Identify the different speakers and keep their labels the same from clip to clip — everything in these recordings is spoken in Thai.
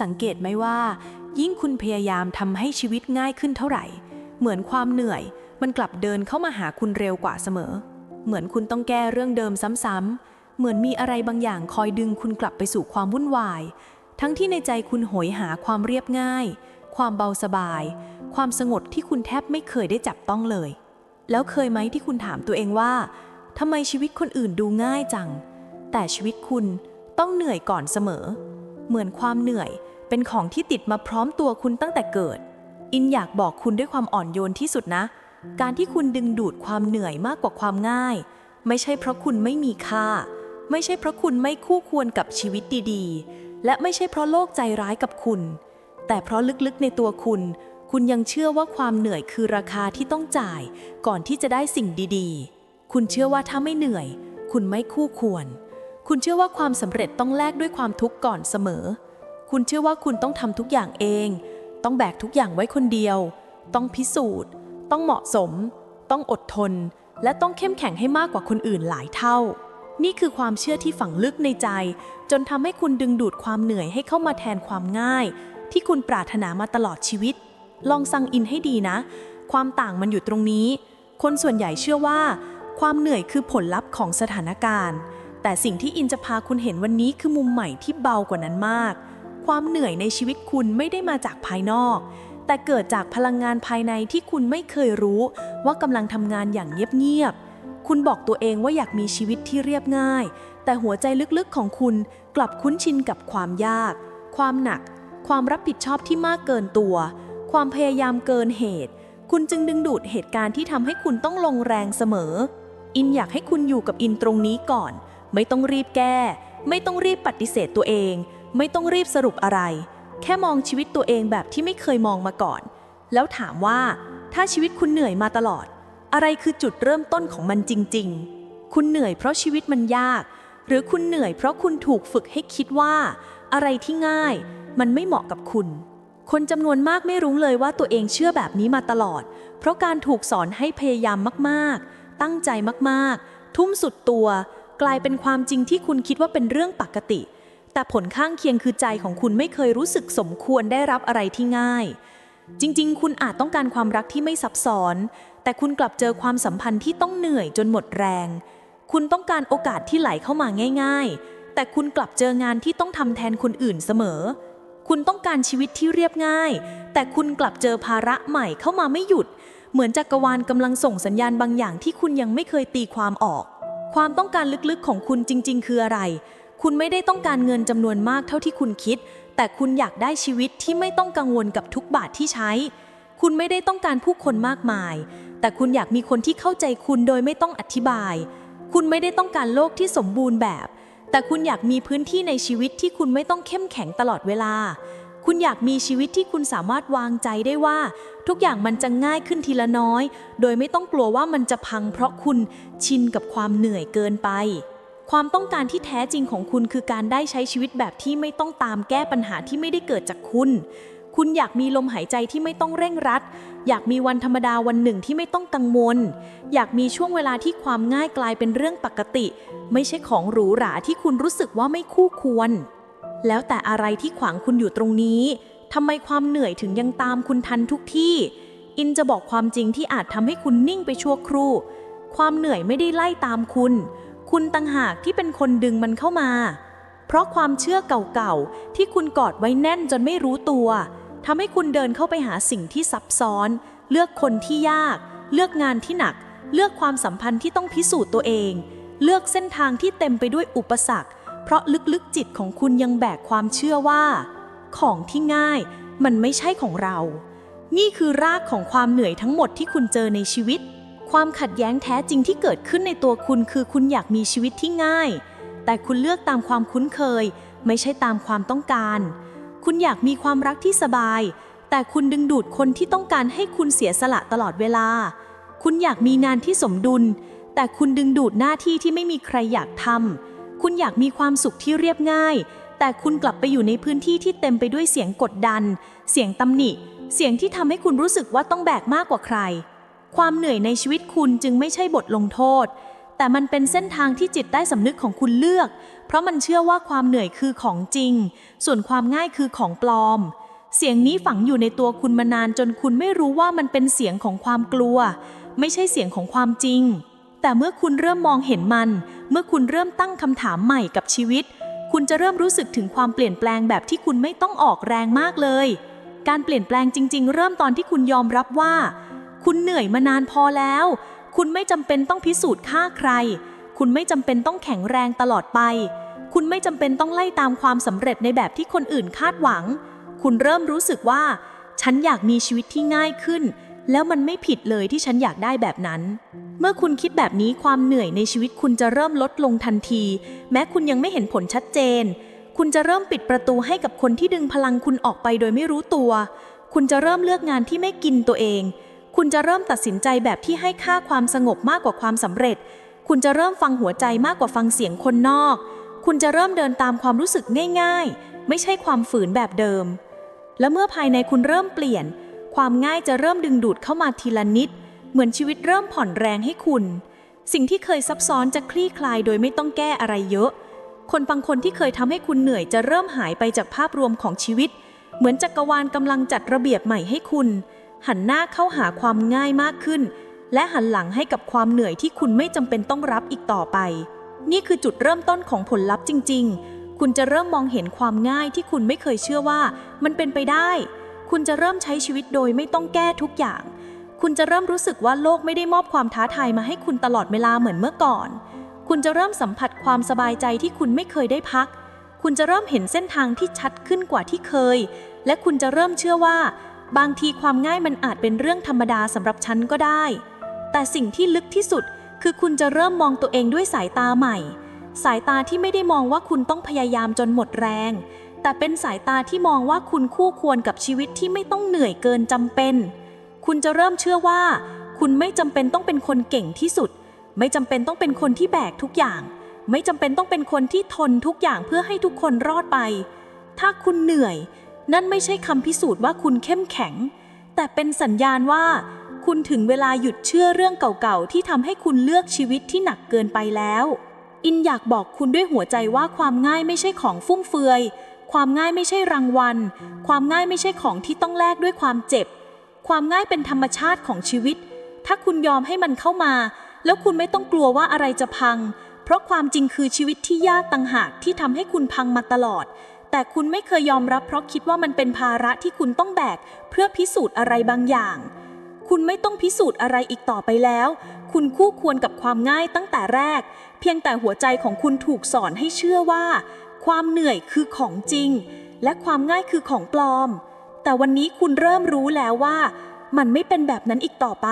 Speaker 1: สังเกตไหมว่า ยิ่งคุณพยายามทำให้ชีวิตง่ายขึ้นเท่าไหร่ เหมือนความเหนื่อย มันกลับเดินเข้ามาหาคุณเร็วกว่าเสมอ เหมือนคุณต้องแก้เรื่องเดิมซ้ำๆเหมือนมีอะไรบางอย่างคอยดึงคุณกลับไปสู่ความวุ่นวาย ทั้งที่ในใจคุณโหยหาความเรียบง่าย ความเบาสบาย ความสงบที่คุณแทบไม่เคยได้จับต้องเลย แล้วเคยไหมที่คุณถามตัวเองว่าทำไมชีวิตคนอื่นดูง่ายจัง แต่ชีวิตคุณต้องเหนื่อยก่อนเสมอ เหมือนความเหนื่อย เป็นของที่ติดมาพร้อมตัวคุณตั้งแต่เกิด อินอยากบอกคุณด้วยความอ่อนโยนที่สุดนะ การที่คุณดึงดูดความเหนื่อยมากกว่าความง่าย ไม่ใช่เพราะคุณไม่มีค่า ไม่ใช่เพราะคุณไม่คู่ควรกับชีวิตดีๆ และไม่ใช่เพราะโลกใจร้ายกับคุณ แต่เพราะลึกๆในตัวคุณ คุณยังเชื่อว่าความเหนื่อยคือราคาที่ต้องจ่าย ก่อนที่จะได้สิ่งดีๆ คุณเชื่อว่าถ้าไม่เหนื่อย คุณไม่คู่ควร คุณเชื่อว่าความสำเร็จต้องแลกด้วยความทุกข์ก่อนเสมอ คุณเชื่อว่าคุณต้องทำทุกอย่างเอง ต้องแบกทุกอย่างไว้คนเดียว ต้องพิสูจน์ ต้องเหมาะสม ต้องอดทน และต้องเข้มแข็งให้มากกว่าคนอื่นหลายเท่า นี่คือความเชื่อที่ฝังลึกในใจ จนทำให้คุณดึงดูดความเหนื่อยให้เข้ามาแทนความง่าย ที่คุณปรารถนามาตลอดชีวิต ลองสังอินให้ดีนะ ความต่างมันอยู่ตรงนี้ คนส่วนใหญ่เชื่อว่า ความเหนื่อยคือผลลัพธ์ของสถานการณ์ แต่สิ่งที่อินจะพาคุณเห็นวันนี้คือมุมใหม่ที่เบากว่านั้นมาก ความเหนื่อยในชีวิตคุณไม่ได้มาจากภายนอก แต่เกิดจากพลังงานภายในที่คุณไม่เคยรู้ ว่ากำลังทำงานอย่างเงียบๆ คุณบอกตัวเองว่าอยากมีชีวิตที่เรียบง่าย แต่หัวใจลึกๆของคุณกลับคุ้นชินกับความยาก ความหนัก ความรับผิดชอบที่มากเกินตัว ความพยายามเกินเหตุ คุณจึงดึงดูดเหตุการณ์ที่ทำให้คุณต้องลงแรงเสมอ อินอยากให้คุณอยู่กับอินตรงนี้ก่อน ไม่ต้องรีบแก้ ไม่ต้องรีบปฏิเสธตัวเอง ไม่ต้องรีบสรุปอะไร แค่มองชีวิตตัวเองแบบที่ไม่เคยมองมาก่อน แล้วถามว่าถ้าชีวิตคุณเหนื่อยมาตลอด อะไรคือจุดเริ่มต้นของมันจริง ๆ คุณเหนื่อยเพราะชีวิตมันยาก หรือคุณเหนื่อยเพราะคุณถูกฝึกให้คิดว่า อะไรที่ง่าย มันไม่เหมาะกับคุณ คนจำนวนมากไม่รู้เลยว่าตัวเองเชื่อแบบนี้มาตลอด เพราะการถูกสอนให้พยายามมากๆ ตั้งใจมากๆ ทุ่มสุดตัว กลายเป็นความจริงที่คุณคิดว่าเป็นเรื่องปกติ แต่ผลข้างเคียงคือใจของคุณไม่เคยรู้สึกสมควรได้รับอะไรที่ง่าย จริง ๆ คุณอาจต้องการความรักที่ไม่ซับซ้อน แต่คุณกลับเจอความสัมพันธ์ที่ต้องเหนื่อยจนหมดแรง คุณต้องการโอกาสที่ไหลเข้ามาง่าย ๆ แต่คุณกลับเจองานที่ต้องทำแทนคนอื่นเสมอ คุณต้องการชีวิตที่เรียบง่าย แต่คุณกลับเจอภาระใหม่เข้ามาไม่หยุด เหมือนจักรวาลกำลังส่งสัญญาณบางอย่างที่คุณยังไม่เคยตีความออก ความต้องการลึกๆของคุณจริง ๆ คืออะไร คุณไม่ได้ต้องการเงินจำนวนมากเท่าที่คุณคิด แต่คุณอยากได้ชีวิตที่ไม่ต้องกังวลกับทุกบาทที่ใช้ คุณไม่ได้ต้องการผู้คนมากมาย แต่คุณอยากมีคนที่เข้าใจคุณโดยไม่ต้องอธิบาย คุณไม่ได้ต้องการโลกที่สมบูรณ์แบบ แต่คุณอยากมีพื้นที่ในชีวิตที่คุณไม่ต้องเข้มแข็งตลอดเวลา คุณอยากมีชีวิตที่คุณสามารถวางใจได้ว่า ทุกอย่างมันจะง่ายขึ้นทีละน้อย โดยไม่ต้องกลัวว่ามันจะพังเพราะคุณชินกับความเหนื่อยเกินไป ความต้องการที่แท้จริงของคุณคือการได้ใช้ชีวิตแบบที่ไม่ต้องตามแก้ปัญหาที่ไม่ได้เกิดจากคุณ คุณอยากมีลมหายใจที่ไม่ต้องเร่งรัด อยากมีวันธรรมดาวันหนึ่งที่ไม่ต้องกังวล อยากมีช่วงเวลาที่ความง่ายกลายเป็นเรื่องปกติ ไม่ใช่ของหรูหราที่คุณรู้สึกว่าไม่คู่ควร แล้วแต่อะไรที่ขวางคุณอยู่ตรงนี้ทำไมความเหนื่อยถึงยังตามคุณทันทุกที่ อินจะบอกความจริงที่อาจทำให้คุณนิ่งไปชั่วครู่ ความเหนื่อยไม่ได้ไล่ตามคุณ คุณต่างหากที่เป็นคนดึงมันเข้ามา เพราะความเชื่อเก่าๆ ที่คุณกอดไว้แน่นจนไม่รู้ตัวทำให้คุณเดินเข้าไปหาสิ่งที่ซับซ้อน เลือกคนที่ยาก เลือกงานที่หนัก เลือกความสัมพันธ์ที่ต้องพิสูจน์ตัวเอง เลือกเส้นทางที่เต็มไปด้วยอุปสรรค เพราะลึกๆจิตของคุณยังแบกความเชื่อว่า ของที่ง่ายมันไม่ใช่ของเรา นี่คือรากของความเหนื่อยทั้งหมดที่คุณเจอในชีวิต ความขัดแย้งแท้จริงที่เกิดขึ้นในตัวคุณคือคุณอยากมีชีวิตที่ง่าย แต่คุณเลือกตามความคุ้นเคย ไม่ใช่ตามความต้องการ คุณอยากมีความรักที่สบาย แต่คุณดึงดูดคนที่ต้องการให้คุณเสียสละตลอดเวลา คุณอยากมีงานที่สมดุล แต่คุณดึงดูดหน้าที่ที่ไม่มีใครอยากทำ คุณอยากมีความสุขที่เรียบง่าย แต่คุณกลับไปอยู่ในพื้นที่ที่เต็มไปด้วยเสียงกดดัน เสียงตำหนิ เสียงที่ทำให้คุณรู้สึกว่าต้องแบกมากกว่าใคร ความเหนื่อยในชีวิตคุณจึงไม่ใช่บทลงโทษ
Speaker 2: แต่มันเป็นเส้นทางที่จิตใต้สำนึกของคุณเลือก เพราะมันเชื่อว่าความเหนื่อยคือของจริง ส่วนความง่ายคือของปลอม เสียงนี้ฝังอยู่ในตัวคุณมานานจนคุณไม่รู้ว่ามันเป็นเสียงของความกลัว ไม่ใช่เสียงของความจริง แต่เมื่อคุณเริ่มมองเห็นมัน เมื่อคุณเริ่มตั้งคำถามใหม่กับชีวิต คุณจะเริ่มรู้สึกถึงความเปลี่ยนแปลงแบบที่คุณไม่ต้องออกแรงมากเลย การเปลี่ยนแปลงจริง ๆ เริ่มตอนที่คุณยอมรับว่า คุณเหนื่อยมานานพอแล้ว คุณไม่จำเป็นต้องพิสูจน์ค่าใคร คุณไม่จำเป็นต้องแข็งแรงตลอดไป คุณไม่จำเป็นต้องไล่ตามความสำเร็จในแบบที่คนอื่นคาดหวัง คุณเริ่มรู้สึกว่า ฉันอยากมีชีวิตที่ง่ายขึ้น แล้วมันไม่ผิดเลยที่ฉันอยากได้แบบนั้น เมื่อคุณคิดแบบนี้ความเหนื่อยในชีวิตคุณจะเริ่มลดลงทันที แม้คุณยังไม่เห็นผลชัดเจน คุณจะเริ่มปิดประตูให้กับคนที่ดึงพลังคุณออกไปโดยไม่รู้ตัว คุณจะเริ่มเลือกงานที่ไม่กินตัวเอง คุณจะเริ่มตัดสินใจแบบที่ให้ค่าความสงบมากกว่าความสำเร็จ คุณจะเริ่มฟังหัวใจมากกว่าฟังเสียงคนนอก คุณจะเริ่มเดินตามความรู้สึกง่าย ๆ ไม่ใช่ความฝืนแบบเดิม และเมื่อภายในคุณเริ่มเปลี่ยน ความง่ายจะเริ่มดึงดูดเข้ามาทีละนิด เหมือนชีวิตเริ่มผ่อนแรงให้คุณ สิ่งที่เคยซับซ้อนจะคลี่คลายโดยไม่ต้องแก้อะไรเยอะ คนบางคนที่เคยทำให้คุณเหนื่อยจะเริ่มหายไปจากภาพรวมของชีวิต เหมือนจักรวาลกำลังจัดระเบียบใหม่ให้คุณ หันหน้าเข้าหาความง่ายมากขึ้น และหันหลังให้กับความเหนื่อยที่คุณไม่จำเป็นต้องรับอีกต่อไป นี่คือจุดเริ่มต้นของผลลัพธ์จริง ๆ คุณจะเริ่มมองเห็นความง่ายที่คุณไม่เคยเชื่อว่า มันเป็นไปได้ คุณจะเริ่มใช้ชีวิตโดยไม่ต้องแก้ทุกอย่าง คุณจะเริ่มรู้สึกว่าโลกไม่ได้มอบความท้าทายมาให้คุณตลอดเวลาเหมือนเมื่อก่อน คุณจะเริ่มสัมผัสความสบายใจที่คุณไม่เคยได้พัก คุณจะเริ่มเห็นเส้นทางที่ชัดขึ้นกว่าที่เคย และคุณจะเริ่มเชื่อว่า บางทีความง่ายมันอาจเป็นเรื่องธรรมดาสำหรับฉันก็ได้ แต่สิ่งที่ลึกที่สุดคือคุณจะเริ่มมองตัวเองด้วยสายตาใหม่ สายตาที่ไม่ได้มองว่าคุณต้องพยายามจนหมดแรง แต่เป็นสายตาที่มองว่าคุณคู่ควรกับชีวิตที่ไม่ต้องเหนื่อยเกินจำเป็น คุณจะเริ่มเชื่อว่า คุณไม่จำเป็นต้องเป็นคนเก่งที่สุด ไม่จำเป็นต้องเป็นคนที่แบกทุกอย่าง ไม่จำเป็นต้องเป็นคนที่ทนทุกอย่างเพื่อให้ทุกคนรอดไป ถ้าคุณเหนื่อย นั่นไม่ใช่คำพิสูจน์ว่าคุณเข้มแข็ง แต่เป็นสัญญาณว่า คุณถึงเวลาหยุดเชื่อเรื่องเก่าๆที่ทำให้คุณเลือกชีวิตที่หนักเกินไปแล้ว อินอยากบอกคุณด้วยหัวใจว่าความง่ายไม่ใช่ของฟุ่มเฟือย ความง่ายไม่ใช่รางวัล ความง่ายไม่ใช่ของที่ต้องแลกด้วยความเจ็บ ความง่ายเป็นธรรมชาติของชีวิต ถ้าคุณยอมให้มันเข้ามา แล้วคุณไม่ต้องกลัวว่าอะไรจะพัง เพราะความจริงคือชีวิตที่ยากต่างหากที่ทำให้คุณพังมาตลอด แต่คุณไม่เคยยอมรับเพราะคิดว่ามันเป็นภาระที่คุณต้องแบก เพื่อพิสูจน์อะไรบางอย่าง คุณไม่ต้องพิสูจน์อะไรอีกต่อไปแล้ว คุณคู่ควรกับความง่ายตั้งแต่แรก เพียงแต่หัวใจของคุณถูกสอนให้เชื่อว่า ความเหนื่อยคือของจริง และความง่ายคือของปลอม แต่วันนี้คุณเริ่มรู้แล้วว่า มันไม่เป็นแบบนั้นอีกต่อไป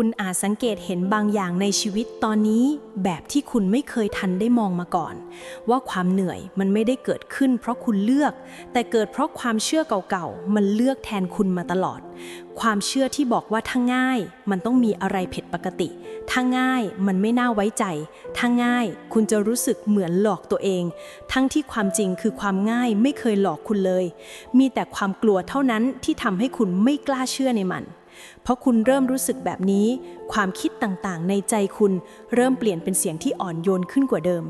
Speaker 1: คุณอาจสังเกตเห็นบางอย่างในชีวิตตอนนี้ แบบที่คุณไม่เคยทันได้มองมาก่อน ว่าความเหนื่อยมันไม่ได้เกิดขึ้น เพราะคุณเลือก แต่เกิดเพราะความเชื่อเก่าๆ มันเลือกแทนคุณมาตลอด ความเชื่อที่บอกว่าถ้าง่าย มันต้องมีอะไรผิดปกติถ้าง่ายมันไม่น่าไว้ใจถ้าง่าย คุณจะรู้สึกเหมือนหลอกตัวเอง ทั้งที่ความจริงคือความง่ายไม่เคยหลอกคุณเลย มีแต่ความกลัวเท่านั้นที่ทำให้คุณไม่กล้าเชื่อในมัน เพราะคุณเริ่มรู้สึกแบบนี้ ความคิดต่างๆ ในใจคุณเริ่มเปลี่ยนเป็นเสียงที่อ่อนโยนขึ้นกว่าเดิม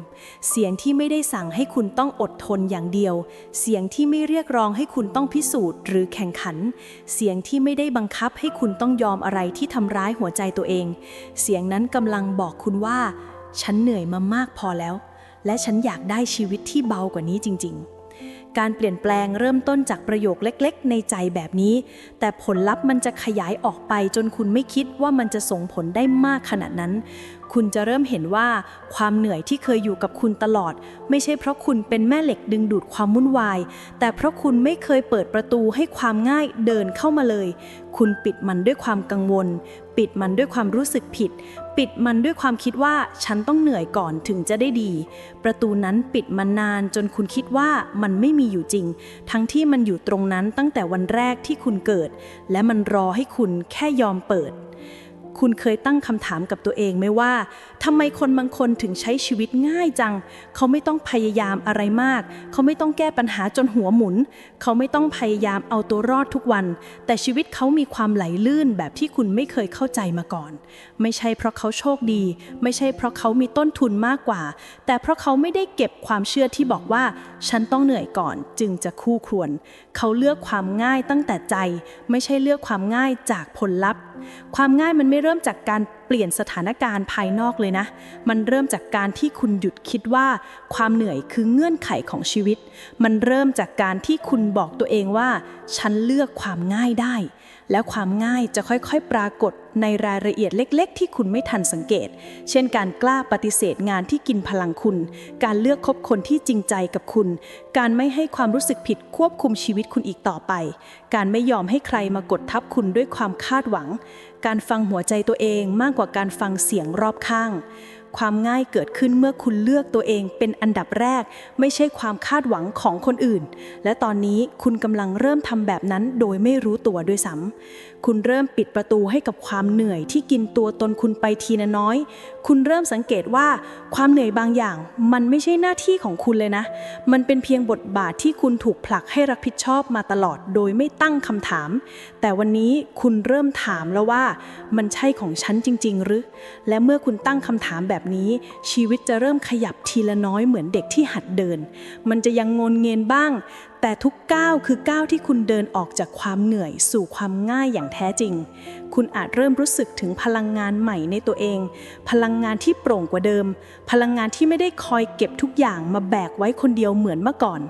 Speaker 1: เสียงที่ไม่ได้สั่งให้คุณต้องอดทนอย่างเดียว เสียงที่ไม่เรียกร้องให้คุณต้องพิสูจน์ หรือแข่งขัน เสียงที่ไม่ได้บังคับให้คุณต้องยอมอะไรที่ทำร้ายหัวใจตัวเอง เสียงนั้นกำลังบอกคุณว่า ฉันเหนื่อยมามากพอแล้ว และฉันอยากได้ชีวิตที่เบากว่านี้จริง ๆ การเปลี่ยนแปลงเริ่มต้นจากประโยคเล็กๆ ในใจแบบนี้ แต่ผลลัพธ์มันจะขยายออกไปจนคุณไม่คิดว่ามันจะส่งผลได้มากขนาดนั้น คุณจะเริ่มเห็นว่าความเหนื่อยที่เคยอยู่กับคุณตลอด ไม่ใช่เพราะคุณเป็นแม่เหล็กดึงดูดความวุ่นวาย แต่เพราะคุณไม่เคยเปิดประตูให้ความง่ายเดินเข้ามาเลย คุณปิดมันด้วยความกังวล ปิดมันด้วยความรู้สึกผิด ปิดมันด้วยความคิดว่าฉันต้องเหนื่อยก่อนถึงจะได้ดี ประตูนั้นปิดมานานจนคุณคิดว่ามันไม่มีอยู่จริง ทั้งที่มันอยู่ตรงนั้นตั้งแต่วันแรกที่คุณเกิด และมันรอให้คุณแค่ยอมเปิด
Speaker 3: คุณเคยตั้งคำถามกับตัวเองไหมว่าทำไมคนบางคนถึงใช้ชีวิตง่ายจัง เขาไม่ต้องพยายามอะไรมาก เขาไม่ต้องแก้ปัญหาจนหัวหมุน เขาไม่ต้องพยายามเอาตัวรอดทุกวัน แต่ชีวิตเขามีความไหลลื่นแบบที่คุณไม่เคยเข้าใจมาก่อน ไม่ใช่เพราะเขาโชคดี ไม่ใช่เพราะเขามีต้นทุนมากกว่า แต่เพราะเขาไม่ได้เก็บความเชื่อที่บอกว่า ฉันต้องเหนื่อยก่อนจึงจะคู่ควร เขาเลือกความง่ายตั้งแต่ใจ ไม่ใช่เลือกความง่ายจากผลลัพธ์ ความง่ายมันไม่เริ่มจากการเปลี่ยนสถานการณ์ภายนอกเลยนะ มันเริ่มจากการที่คุณหยุดคิดว่า ความเหนื่อยคือเงื่อนไขของชีวิต มันเริ่มจากการที่คุณบอกตัวเองว่า ฉันเลือกความง่ายได้ แล้วความง่ายจะค่อยๆ ปรากฏในรายละเอียดเล็ก ๆ ที่คุณไม่ทันสังเกต เช่นการกล้าปฏิเสธงานที่กินพลังคุณ การเลือกคบคนที่จริงใจกับคุณ การไม่ให้ความรู้สึกผิดควบคุมชีวิตคุณอีกต่อไป การไม่ยอมให้ใครมากดทับคุณด้วยความคาดหวัง การฟังหัวใจตัวเองมากกว่าการฟังเสียงรอบข้าง ความง่ายเกิดขึ้นเมื่อคุณเลือกตัวเองเป็นอันดับแรก ไม่ใช่ความคาดหวังของคนอื่น และตอนนี้คุณกำลังเริ่มทำแบบนั้นโดยไม่รู้ตัวด้วยซ้ำ คุณเริ่มปิดประตูให้กับความเหนื่อยที่กินตัวตนคุณไปทีละน้อย คุณเริ่มสังเกตว่าความเหนื่อยบางอย่าง มันไม่ใช่หน้าที่ของคุณเลยนะ มันเป็นเพียงบทบาทที่คุณถูกผลักให้รับผิดชอบมาตลอดโดยไม่ตั้งคำถาม แต่วันนี้คุณเริ่มถามแล้วว่า มันใช่ของฉันจริง ๆ หรือ และเมื่อคุณตั้งคำถามแบบนี้ ชีวิตจะเริ่มขยับทีละน้อยเหมือนเด็กที่หัดเดิน มันจะยังงนเงียนบ้างแต่ทุกก้าวคือก้าวที่คุณเดินออกจากความเหนื่อยสู่ความง่ายอย่างแท้จริง คุณอาจเริ่มรู้สึกถึงพลังงานใหม่ในตัวเอง พลังงานที่โปร่งกว่าเดิม พลังงานที่ไม่ได้คอยเก็บทุกอย่างมาแบกไว้คนเดียวเหมือนเมื่อก่อน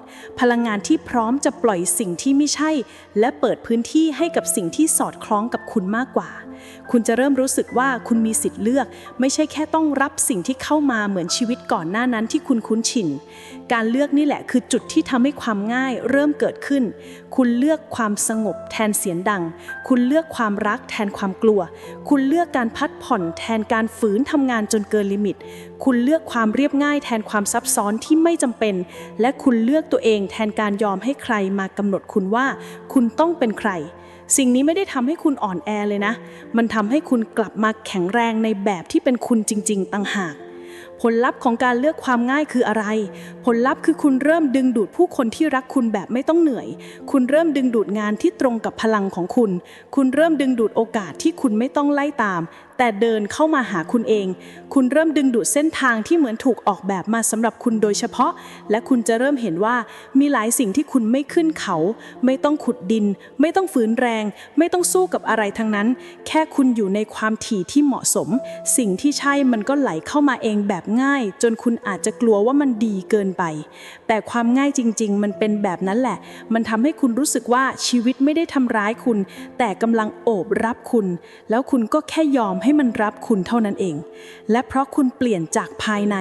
Speaker 3: พลังงานที่พร้อมจะปล่อยสิ่งที่ไม่ใช่ และเปิดพื้นที่ให้กับสิ่งที่สอดคล้องกับคุณมากกว่า คุณจะเริ่มรู้สึกว่าคุณมีสิทธิ์เลือก ไม่ใช่แค่ต้องรับสิ่งที่เข้ามาเหมือนชีวิตก่อนหน้านั้นที่คุณคุ้นชิน การเลือกนี่แหละคือจุดที่ทำให้ความง่ายเริ่มเกิดขึ้น คุณเลือกความสงบแทนเสียงดัง คุณเลือกความรักแทนความกลัว คุณเลือกการพัดผ่อนแทนการฝืนทำงานจนเกินลิมิต คุณเลือกความเรียบง่ายแทนความซับซ้อนที่ไม่จำเป็น และคุณเลือกตัวเองแทนการยอมให้ใครมากำหนดคุณว่า คุณต้องเป็นใครสิ่งนี้ไม่ได้ทำให้คุณอ่อนแอเลยนะ มันทำให้คุณกลับมาแข็งแรงในแบบที่เป็นคุณจริง ๆ ต่างหาก ผลลัพธ์ของการเลือกความง่ายคืออะไร ผลลัพธ์คือคุณเริ่มดึงดูดผู้คนที่รักคุณแบบไม่ต้องเหนื่อย คุณเริ่มดึงดูดงานที่ตรงกับพลังของคุณ คุณเริ่มดึงดูดโอกาสที่คุณไม่ต้องไล่ตาม แต่เดินเข้ามาหาคุณเอง คุณเริ่มดึงดูดเส้นทางที่เหมือนถูกออกแบบมาสำหรับคุณโดยเฉพาะ และคุณจะเริ่มเห็นว่ามีหลายสิ่งที่คุณไม่ขึ้นเขา ไม่ต้องขุดดิน ไม่ต้องฝืนแรง ไม่ต้องสู้กับอะไรทั้งนั้น แค่คุณอยู่ในความถี่ที่เหมาะสม สิ่งที่ใช่มันก็ไหลเข้ามาเองแบบง่าย จนคุณอาจจะกลัวว่ามันดีเกินไป แต่ความง่ายจริง ๆ มันเป็นแบบนั้นแหละ มันทำให้คุณรู้สึกว่าชีวิตไม่ได้ทำร้ายคุณ แต่กำลังโอบรับคุณ แล้วคุณก็แค่ยอมให้มันรับคุณเท่านั้นเอง และเพราะคุณเปลี่ยนจากภายใน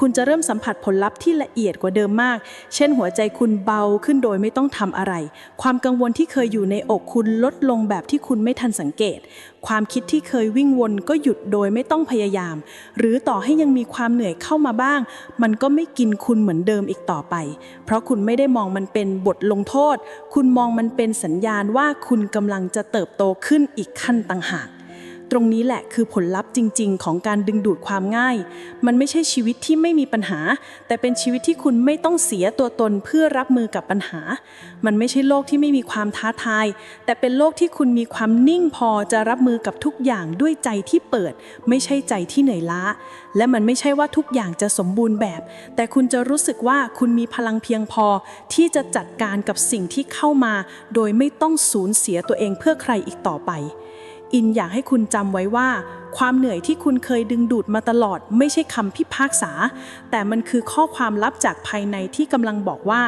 Speaker 3: คุณจะเริ่มสัมผัสผลลัพธ์ที่ละเอียดกว่าเดิมมาก เช่นหัวใจคุณเบาขึ้นโดยไม่ต้องทำอะไร ความกังวลที่เคยอยู่ในอกคุณลดลงแบบที่คุณไม่ทันสังเกต ความคิดที่เคยวิ่งวนก็หยุดโดยไม่ต้องพยายาม หรือต่อให้ยังมีความเหนื่อยเข้ามาบ้าง มันก็ไม่กินคุณเหมือนเดิมอีกต่อไป เพราะคุณไม่ได้มองมันเป็นบทลงโทษ คุณมองมันเป็นสัญญาณว่าคุณกำลังจะเติบโตขึ้นอีกขั้นต่างหาก ตรงนี้แหละคือผลลัพธ์จริง ๆ ของการดึงดูดความง่าย มันไม่ใช่ชีวิตที่ไม่มีปัญหา แต่เป็นชีวิตที่คุณไม่ต้องเสียตัวตนเพื่อรับมือกับปัญหา มันไม่ใช่โลกที่ไม่มีความท้าทาย แต่เป็นโลกที่คุณมีความนิ่งพอจะรับมือกับทุกอย่างด้วยใจที่เปิด ไม่ใช่ใจที่เหนื่อยล้า และมันไม่ใช่ว่าทุกอย่างจะสมบูรณ์แบบ แต่คุณจะรู้สึกว่าคุณมีพลังเพียงพอ ที่จะจัดการกับสิ่งที่เข้ามา โดยไม่ต้องสูญเสียตัวเองเพื่อใครอีกต่อไป อินอยากให้คุณจำไว้ว่า ความเหนื่อยที่คุณเคยดึงดูดมาตลอด ไม่ใช่คำพิพากษา แต่มันคือข้อความลับจากภายในที่กำลังบอกว่า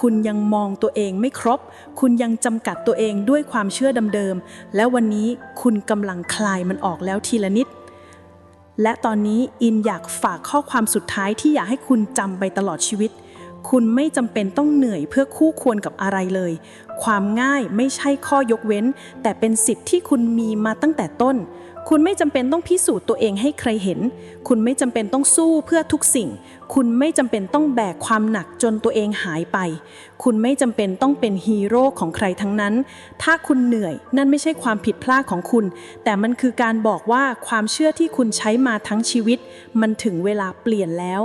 Speaker 3: คุณยังมองตัวเองไม่ครบ คุณยังจำกัดตัวเองด้วยความเชื่อเดิมๆและวันนี้คุณกำลังคลายมันออกแล้วทีละนิด และตอนนี้อินอยากฝากข้อความสุดท้ายที่อยากให้คุณจำไปตลอดชีวิต คุณไม่จำเป็นต้องเหนื่อยเพื่อคู่ควรกับอะไรเลย ความง่ายไม่ใช่ข้อยกเว้น แต่เป็นสิทธิ์ที่คุณมีมาตั้งแต่ต้น คุณไม่จำเป็นต้องพิสูจน์ตัวเองให้ใครเห็น คุณไม่จำเป็นต้องสู้เพื่อทุกสิ่ง คุณไม่จำเป็นต้องแบกความหนักจนตัวเองหายไป คุณไม่จำเป็นต้องเป็นฮีโร่ของใครทั้งนั้น ถ้าคุณเหนื่อยนั่นไม่ใช่ความผิดพลาดของคุณ แต่มันคือการบอกว่าความเชื่อที่คุณใช้มาทั้งชีวิต มันถึงเวลาเปลี่ยนแล้ว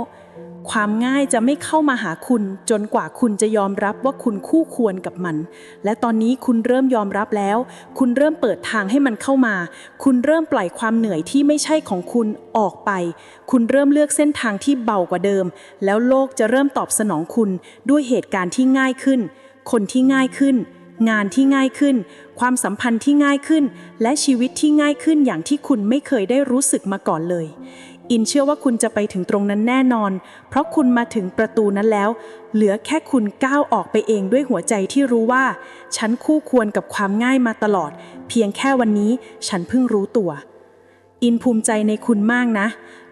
Speaker 3: ความง่ายจะไม่เข้ามาหาคุณจนกว่าคุณจะยอมรับว่าคุณคู่ควรกับมัน และตอนนี้คุณเริ่มยอมรับแล้ว คุณเริ่มเปิดทางให้มันเข้ามา คุณเริ่มปล่อยความเหนื่อยที่ไม่ใช่ของคุณออกไป คุณเริ่มเลือกเส้นทางที่เบากว่าเดิม แล้วโลกจะเริ่มตอบสนองคุณด้วยเหตุการณ์ที่ง่ายขึ้น คนที่ง่ายขึ้นงานที่ง่ายขึ้น ความสัมพันธ์ที่ง่ายขึ้น และชีวิตที่ง่ายขึ้นอย่างที่คุณไม่เคยได้รู้สึกมาก่อนเลย อินเชื่อว่าคุณจะไปถึงตรงนั้นแน่นอน เพราะคุณมาถึงประตูนั้นแล้ว เหลือแค่คุณก้าวออกไปเองด้วยหัวใจที่รู้ว่า ฉันคู่ควรกับความง่ายมาตลอด เพียงแค่วันนี้ฉันเพิ่งรู้ตัว อินภูมิใจในคุณมากนะ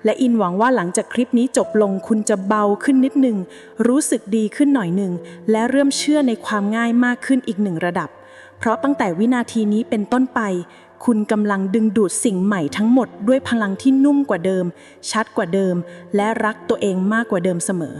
Speaker 3: และอินหวังว่าหลังจากคลิปนี้จบลงคุณจะเบาขึ้นนิดหนึ่ง รู้สึกดีขึ้นหน่อยหนึ่ง และเริ่มเชื่อในความง่ายมากขึ้นอีกหนึ่งระดับ เพราะตั้งแต่วินาทีนี้เป็นต้นไป คุณกำลังดึงดูดสิ่งใหม่ทั้งหมดด้วยพลังที่นุ่มกว่าเดิม ชัดกว่าเดิม และรักตัวเองมากกว่าเดิมเสมอ